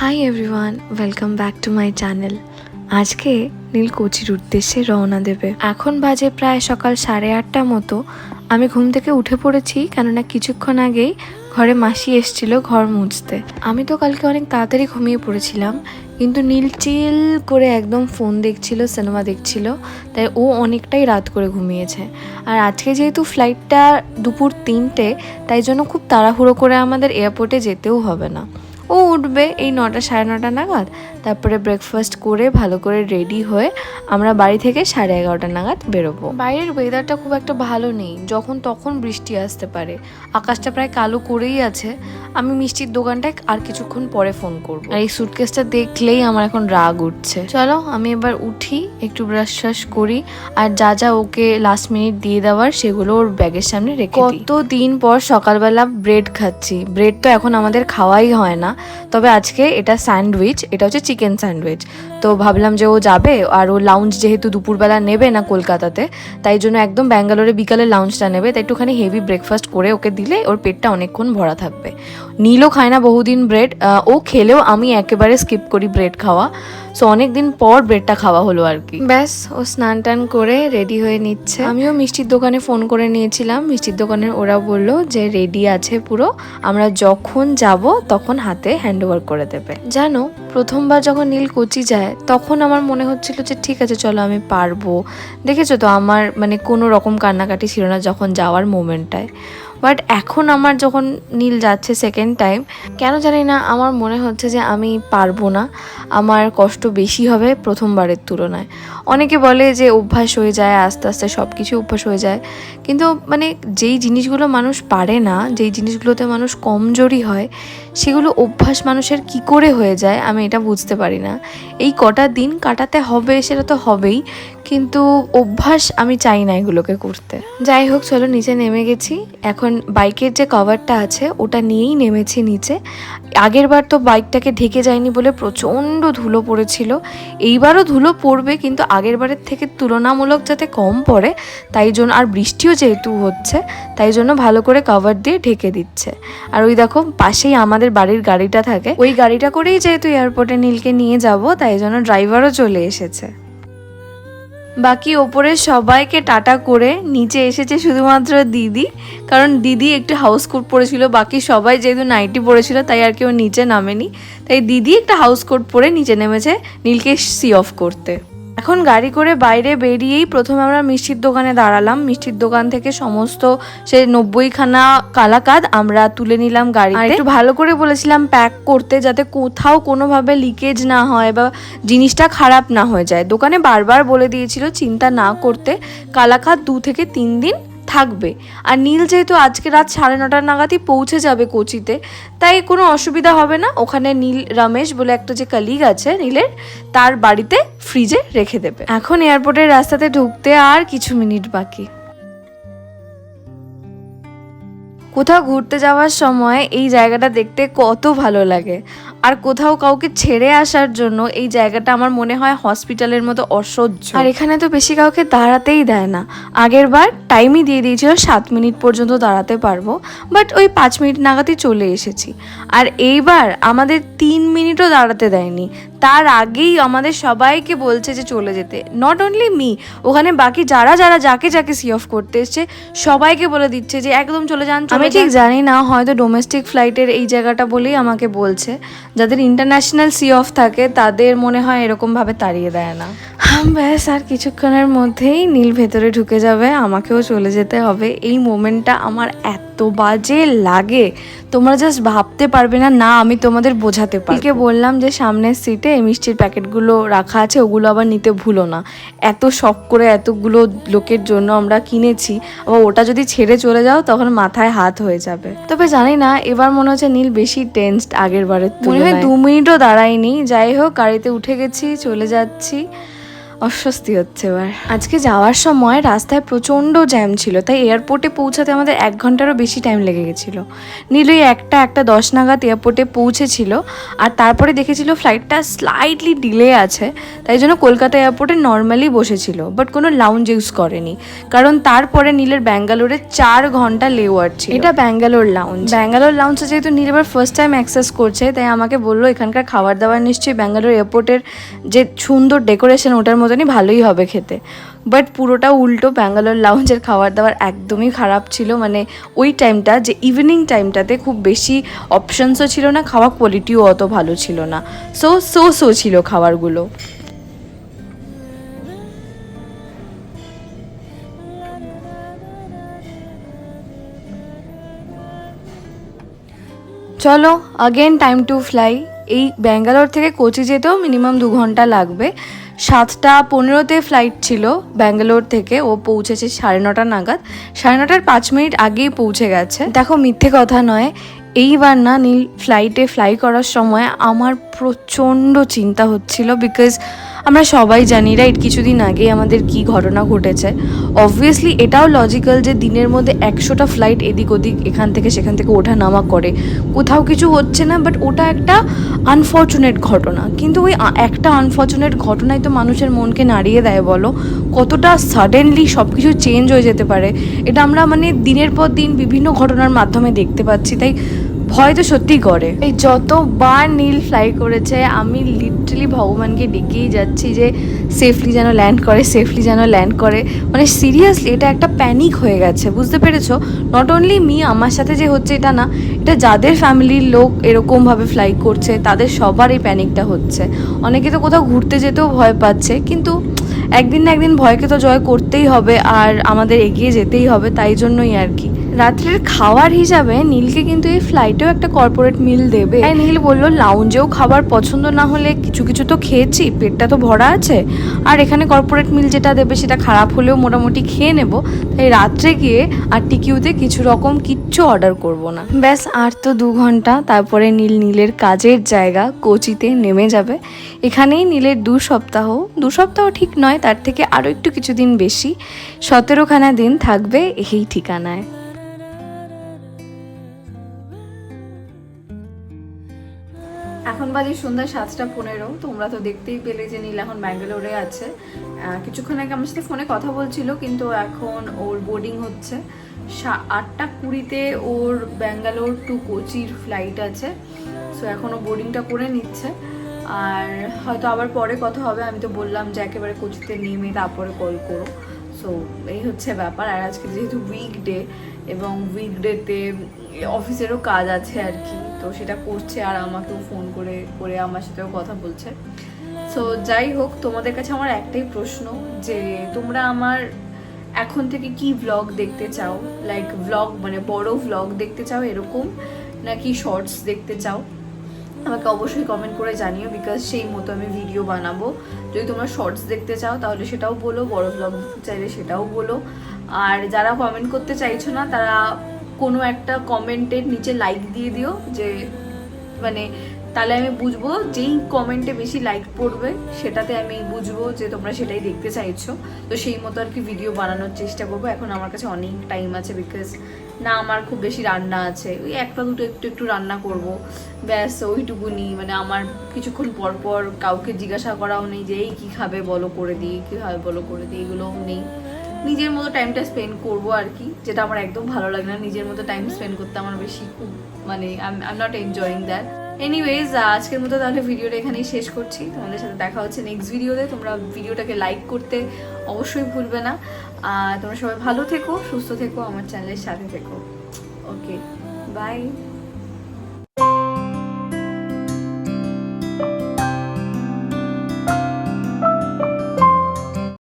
Hi everyone welcome back to my channel আজকে নীল কোচির উদ্দেশ্যে রওনা দেবে। এখন বাজে প্রায় সকাল সাড়ে আটটা মতো। আমি ঘুম থেকে উঠে পড়েছি, কেননা কিছুক্ষণ আগেই ঘরে মাসি এসছিল ঘর মুছতে। আমি তো কালকে অনেক তাড়াতাড়ি ঘুমিয়ে পড়েছিলাম, কিন্তু নীল চিল করে একদম ফোন দেখছিল, সিনেমা দেখছিল, তাই ও অনেকটাই রাত করে ঘুমিয়েছে। আর আজকে যেহেতু ফ্লাইটটা দুপুর তিনটে, তাই জন্য খুব তাড়াহুড়ো করে আমাদের এয়ারপোর্টে যেতেও হবে না। ও উঠবে এই নটা সাড়ে নটা নাগাদ। তারপরে ব্রেকফাস্ট করে ভালো করে রেডি হয়ে আমরা বাড়ি থেকে সাড়ে এগারোটা নাগাদ বেরোবো। বাইরের ওয়েদারটা খুব একটা ভালো নেই যখন তখন বৃষ্টি আসতে পারে। আকাশটা প্রায় কালো করেই আছে। আমি মিষ্টির দোকানটায় আর কিছুক্ষণ পরে ফোন করব। আর এই সুটকেসটা দেখলেই আমার এখন রাগ উঠছে। চলো আমি এবার উঠি একটু ব্রাশ ট্রাশ করি আর যা যা ওকে লাস্ট মিনিট দিয়ে দেওয়ার সেগুলো ওর ব্যাগের সামনে রেখে কত দিন পর সকালবেলা ব্রেড খাচ্ছি। ব্রেড তো এখন আমাদের খাওয়াই হয় না। তবে আজকে এটা স্যান্ডউইচ এটা হচ্ছে চিকেন স্যান্ডউইচ তো ভাবলাম যে ও যাবে আর ও লাউঞ্জ যেহেতু দুপুরবেলা নেবে না কলকাতাতে, তাই জন্য একদম ব্যাঙ্গালোরে বিকালে লাউঞ্জটা নেবে, তাই একটুখানি হেভি ব্রেকফাস্ট করে ওকে দিলে ওর পেটটা অনেকক্ষণ ভরা থাকবে। নীলও খায় না বহুদিন ব্রেড ও খেলেও আমি একেবারে স্কিপ করি ব্রেড খাওয়া। সো অনেক দিন পর ব্রেডটা খাওয়া হলো আর কি। ব্যাস ও স্নান টান করে রেডি হয়ে নিচ্ছে। আমিও মিষ্টির দোকানে ফোন করে নিয়েছিলাম। মিষ্টির দোকানের ওরা বলল যে রেডি আছে পুরো। আমরা যখন যাব তখন হাতে হ্যান্ড ওভার করে দেবে। জানো প্রথমবার যখন নীল কোচি যায় তখন আমার মনে হচ্ছিল যে ঠিক আছে চলো আমি পারব। দেখেছ তো আমার মানে কোনো রকম কান্নাকাটি ছিল না যখন যাওয়ার মোমেন্টটায় বাট এখন আমার যখন নীল যাচ্ছে সেকেন্ড টাইম কেন জানি না, আমার মনে হচ্ছে যে আমি পারব না। আমার কষ্ট বেশি হবে প্রথমবারের তুলনায়। অনেকে বলে যে অভ্যাস হয়ে যায়, আস্তে আস্তে সব কিছু অভ্যাস হয়ে যায়। কিন্তু মানে যেই জিনিসগুলো মানুষ পারে না, যেই জিনিসগুলোতে মানুষ কমজোরি হয় সেগুলো অভ্যাস মানুষের কি করে হয়ে যায় আমি এটা বুঝতে পারি না। এই কটা দিন কাটাতে হবে সেটা তো হবেই, কিন্তু অভ্যাস আমি চাই না এগুলোকে করতে। যাই হোক, চলো নিচে নেমে গেছি। এখন বাইকের যে কভারটা আছে, ওটা নিয়েই নেমেছি নিচে। আগের বার তো বাইকটাকে ঢেকে যায়নি বলে প্রচণ্ড ধুলো পড়েছিল। এইবারও ধুলো পড়বে, কিন্তু আগের বারের থেকে তুলনামূলক যাতে কম পড়ে, তাই জন্য, আর বৃষ্টিও যেহেতু হচ্ছে, তাই জন্য ভালো করে কভার দিয়ে ঢেকে দিচ্ছে। আর ওই দেখো, পাশেই আমাদের বাড়ির গাড়িটা থাকে, ওই গাড়িটা করেই যেহেতু এয়ারপোর্টে নীলকে নিয়ে যাব, তাই জন্য ড্রাইভারও চলে এসেছে। বাকি ওপরে সবাইকে টাটা করে নিচে এসেছে শুধুমাত্র দিদি, কারণ দিদি একটু হাউস কোট পরেছিল, বাকি সবাই যেহেতু নাইটি পরেছিল, তাই আর কেউ নিচে নামেনি। তাই দিদি একটা হাউস কোট পরে নিচে নেমেছে নীলকে সি অফ করতে। এখন গাড়ি করে বাইরে বেরিয়েই প্রথমে আমরা মিষ্টির দোকানে দাঁড়ালাম। মিষ্টির দোকান থেকে সমস্ত সেই নব্বইখানা কালাকাদ আমরা তুলে নিলাম গাড়ি একটু ভালো করে বলেছিলাম প্যাক করতে যাতে কোথাও কোনোভাবে লিকেজ না হয় বা জিনিসটা খারাপ না হয়ে যায়। দোকানে বারবার বলে দিয়েছিল, চিন্তা না করতে। কালাকাদ দু থেকে তিন দিন থাকবে। আর নীল যেহেতু আজকে রাত সাড়ে নটা নাগাদই পৌঁছে যাবে কোচিতে, তাই কোনো অসুবিধা হবে না। ওখানে নীল রমেশ বলে একটা যে কালিগ আছে নীলের, তার বাড়িতে ফ্রিজে রেখে দেবে। এখন এয়ারপোর্টের রাস্তাতে ঢুকতে আর কিছু মিনিট বাকি। কোথাও ঘুরতে যাওয়ার সময় এই জায়গাটা দেখতে কত ভালো লাগে। আর কোথাও কাউকে ছেড়ে আসার জন্য এই জায়গাটা আমার মনে হয় হসপিটালের মতো অসহ্য। আর এখানে তো বেশি কাউকে দাঁড়াতেই দেয় না। আগের বার টাইমই দিয়ে দিয়েছিল, সাত মিনিট পর্যন্ত দাঁড়াতে পারব, বাট ওই পাঁচ মিনিট নাগাদই চলে এসেছি। আর এইবার আমাদের তিন মিনিটও দাঁড়াতে দেয়নি। তার আগেই আমাদের সবাইকে বলছে যে চলে যেতে। নট অনলি মি ওখানে বাকি যারা যারা যাকে যাকে সি অফ করতে এসছে সবাইকে বলে দিচ্ছে যে একদম চলে যান আমি ঠিক জানি না হয়তো ডোমেস্টিক ফ্লাইটের এই জায়গাটা বলেই আমাকে বলছে। যাদের ইন্টারন্যাশনাল সি অফ থাকে তাদের মনে হয় এরকমভাবে তাড়িয়ে দেয় না। ব্যাস আর কিছুক্ষণের মধ্যেই নীল ভেতরে ঢুকে যাবে আমাকেও চলে যেতে হবে। এই মোমেন্টটা আমার এত বাজে লাগে। তোমরা জাস্ট ভাবতে পারবে না না আমি তোমাদের বোঝাতে পারি বললাম যে সামনের সিটে মিষ্টির প্যাকেটগুলো রাখা আছে ওগুলো আবার নিতে ভুলো না। এত শখ করে এতগুলো লোকের জন্য আমরা কিনেছি আবার ওটা যদি ছেড়ে চলে যাও তখন মাথায় হাত হয়ে যাবে। তবে জানি না এবার মনে হচ্ছে নীল বেশি টেন্সড আগের বারে মনে হয় দু মিনিটও দাঁড়ায়নি। যাই হোক গাড়িতে উঠে গেছি চলে যাচ্ছি। অস্বস্তি হচ্ছে এবার। আজকে যাওয়ার সময় রাস্তায় প্রচণ্ড জ্যাম ছিল তাই এয়ারপোর্টে পৌঁছাতে আমাদের এক ঘন্টারও বেশি টাইম লেগে গেছিল। নীলই একটা একটা দশ নাগাদ এয়ারপোর্টে পৌঁছেছিল আর তারপরে দেখেছিল ফ্লাইটটা স্লাইটলি ডিলে আছে তাই জন্য কলকাতা এয়ারপোর্টে নর্মালি বসেছিল বাট কোনো লাউঞ্জ ইউজ করেনি। কারণ তারপরে নীলের ব্যাঙ্গালোরে চার ঘণ্টা লেওয়ার ছিল। এটা ব্যাঙ্গালোর লাউঞ্জ ব্যাঙ্গালোর লাউঞ্জে যেহেতু নীল এবার ফার্স্ট টাইম অ্যাক্সেস করছে তাই আমাকে বলল এখানকার খাবার দাবার নিশ্চয়ই ব্যাঙ্গালোর এয়ারপোর্টের যে সুন্দর ডেকোরেশন ওটার মতনই ভালোই হবে খেতে। বাট পুরোটা উল্টো ব্যাঙ্গালোর লাউঞ্জের খাবার দাবার একদমই খারাপ ছিল। মানে ওই টাইমটা যে ইভিনিং টাইমটাতে খুব বেশি অপশানসও ছিল না, খাওয়া কোয়ালিটিও অত ভালো ছিল না। সো সো সো ছিল খাবারগুলো। চলো আগেন টাইম টু ফ্লাই এই ব্যাঙ্গালোর থেকে কোচি যেতেও মিনিমাম দু ঘণ্টা লাগবে। সাতটা পনেরোতে ফ্লাইট ছিল ব্যাঙ্গালোর থেকে। ও পৌঁছেছে সাড়ে নটা নাগাদ। সাড়ে নটার পাঁচ মিনিট আগেই পৌঁছে গেছে। দেখো, মিথ্যে কথা নয়। এইবার না নীল ফ্লাইটে ফ্লাই করার সময় আমার প্রচণ্ড চিন্তা হচ্ছিল বিকজ আমরা সবাই জানি রাইট কিছুদিন আগে আমাদের কি ঘটনা ঘটেছে। অবভিয়াসলি এটাও লজিক্যাল যে দিনের মধ্যে একশোটা ফ্লাইট এদিক ওদিক, এখান থেকে সেখান থেকে ওঠা নামা করে। কোথাও কিছু হচ্ছে না বাট ওটা একটা আনফর্চুনেট ঘটনা। কিন্তু ওই একটা আনফর্চুনেট ঘটনাই তো মানুষের মনকে নাড়িয়ে দেয়, বলো। কতটা সাডেনলি সব কিছু চেঞ্জ হয়ে যেতে পারে। এটা আমরা মানে দিনের পর দিন বিভিন্ন ঘটনার মাধ্যমে দেখতে পাচ্ছি। তাই ভয় তো সত্যিই করে। এই যতবার নীল ফ্লাই করেছে, আমি লিটারালি ভগবানকে ডেকেই যাচ্ছি যে সেফলি যেন ল্যান্ড করে সেফলি যেন ল্যান্ড করে। মানে সিরিয়াসলি এটা একটা প্যানিক হয়ে গেছে, বুঝতে পেরেছ? নট অনলি মি আমার সাথে যে হচ্ছে এটা না, এটা যাদের ফ্যামিলির লোক এরকমভাবে ফ্লাই করছে, তাদের সবার এই প্যানিকটা হচ্ছে। অনেকে তো কোথাও ঘুরতে যেতেও ভয় পাচ্ছে, কিন্তু একদিন না একদিন ভয়কে তো জয় করতেই হবে, আর আমাদের এগিয়ে যেতেই হবে, তাই জন্যই আর কি। রাত্রের খাওয়ার হিসাবে নীলকে কিন্তু এই ফ্লাইটেও একটা কর্পোরেট মিল দেবে। তাই নীল বলল লাউঞ্জেও খাবার পছন্দ না হলে কিছু কিছু তো খেয়েছি, পেটটা তো ভরা আছে। আর এখানে কর্পোরেট মিল যেটা দেবে সেটা খারাপ হলেও মোটামুটি খেয়ে নেব। তাই রাত্রে গিয়ে আর টিকিউতে কিছু রকম কিচ্ছু অর্ডার করব না। ব্যাস, আর তো দু ঘণ্টা। তারপরে নীল নীলের কাজের জায়গা কোচিতে নেমে যাবে। এখানেই নীলের দু সপ্তাহ। দু সপ্তাহ ঠিক নয়, তার থেকে আরও একটু কিছুদিন বেশি। সতেরোখানা দিন থাকবে এই ঠিকানায়। বাজে সন্ধ্যা সাতটা পনেরো, তোমরা তো দেখতেই পেলে যে নীল এখন ব্যাঙ্গালোরে আছে। কিছুক্ষণ আগে আমার সাথে ফোনে কথা বলছিল, কিন্তু এখন ওর বোর্ডিং হচ্ছে। আটটা কুড়িতে ওর ব্যাঙ্গালোর টু কোচির ফ্লাইট আছে। সো এখন ও বোর্ডিংটা করে নিচ্ছে। আর হয়তো আবার পরে কথা হবে, আমি তো বললাম যে একেবারে কোচিতে নেমে তারপরে কল করো। সো এই হচ্ছে ব্যাপার। আর আজকে যেহেতু উইকডে এবং উইকডেতে অফিসেরও কাজ আছে আর কি। তো সেটা করছে আর আমাকেও ফোন করে করে আমার সাথেও কথা বলছে। সো যাই হোক, তোমাদের কাছে আমার একটাই প্রশ্ন যে তোমরা আমার এখন থেকে কি ভ্লগ দেখতে চাও? লাইক ভ্লগ মানে বড় ভ্লগ দেখতে চাও এরকম, নাকি শর্টস দেখতে চাও? আমাকে অবশ্যই কমেন্ট করে জানিও বিকজ সেই মতো আমি ভিডিও বানাবো। যদি তোমরা শর্টস দেখতে চাও, তাহলে সেটাও বলো, বড় ব্লগ চাইলে সেটাও বলো। আর যারা কমেন্ট করতে চাইছো না, তারা কোনো একটা কমেন্টের নিচে লাইক দিয়ে দিও যে মানে তাহলে আমি বুঝব যেই কমেন্টে বেশি লাইক পড়বে, সেটাতে আমি বুঝব যে তোমরা সেটাই দেখতে চাইছো। তো সেই মতো আর কি ভিডিও বানানোর চেষ্টা করব। এখন আমার কাছে অনেক টাইম আছে বিকজ না আমার খুব বেশি রান্না আছে। ওই একটা দুটো একটু একটু রান্না করব। ব্যাস, ওইটুকুনি। মানে আমার কিছুক্ষণ পর পর কাউকে জিজ্ঞাসা করাও নেই যে, এই কী খাবে বলো করে দিই কী খাবে বলো করে দিই এগুলোও নেই। নিজের মতো টাইমটা স্পেন্ড করব আর কি, যেটা আমার একদম ভালো লাগে না। নিজের মতো টাইম স্পেন্ড করতে আমার বেশি খুব মানে I not enjoying that anyways আজকের মতো তাহলে ভিডিওটা এখানেই শেষ করছি। তোমাদের সাথে দেখা হচ্ছে নেক্সট ভিডিওতে তোমরা ভিডিওটাকে লাইক করতে অবশ্যই ভুলবে না। আর তোমরা সবাই ভালো থেকো, সুস্থ থেকো, আমার চ্যানেলের সাথে থেকো। Okay bye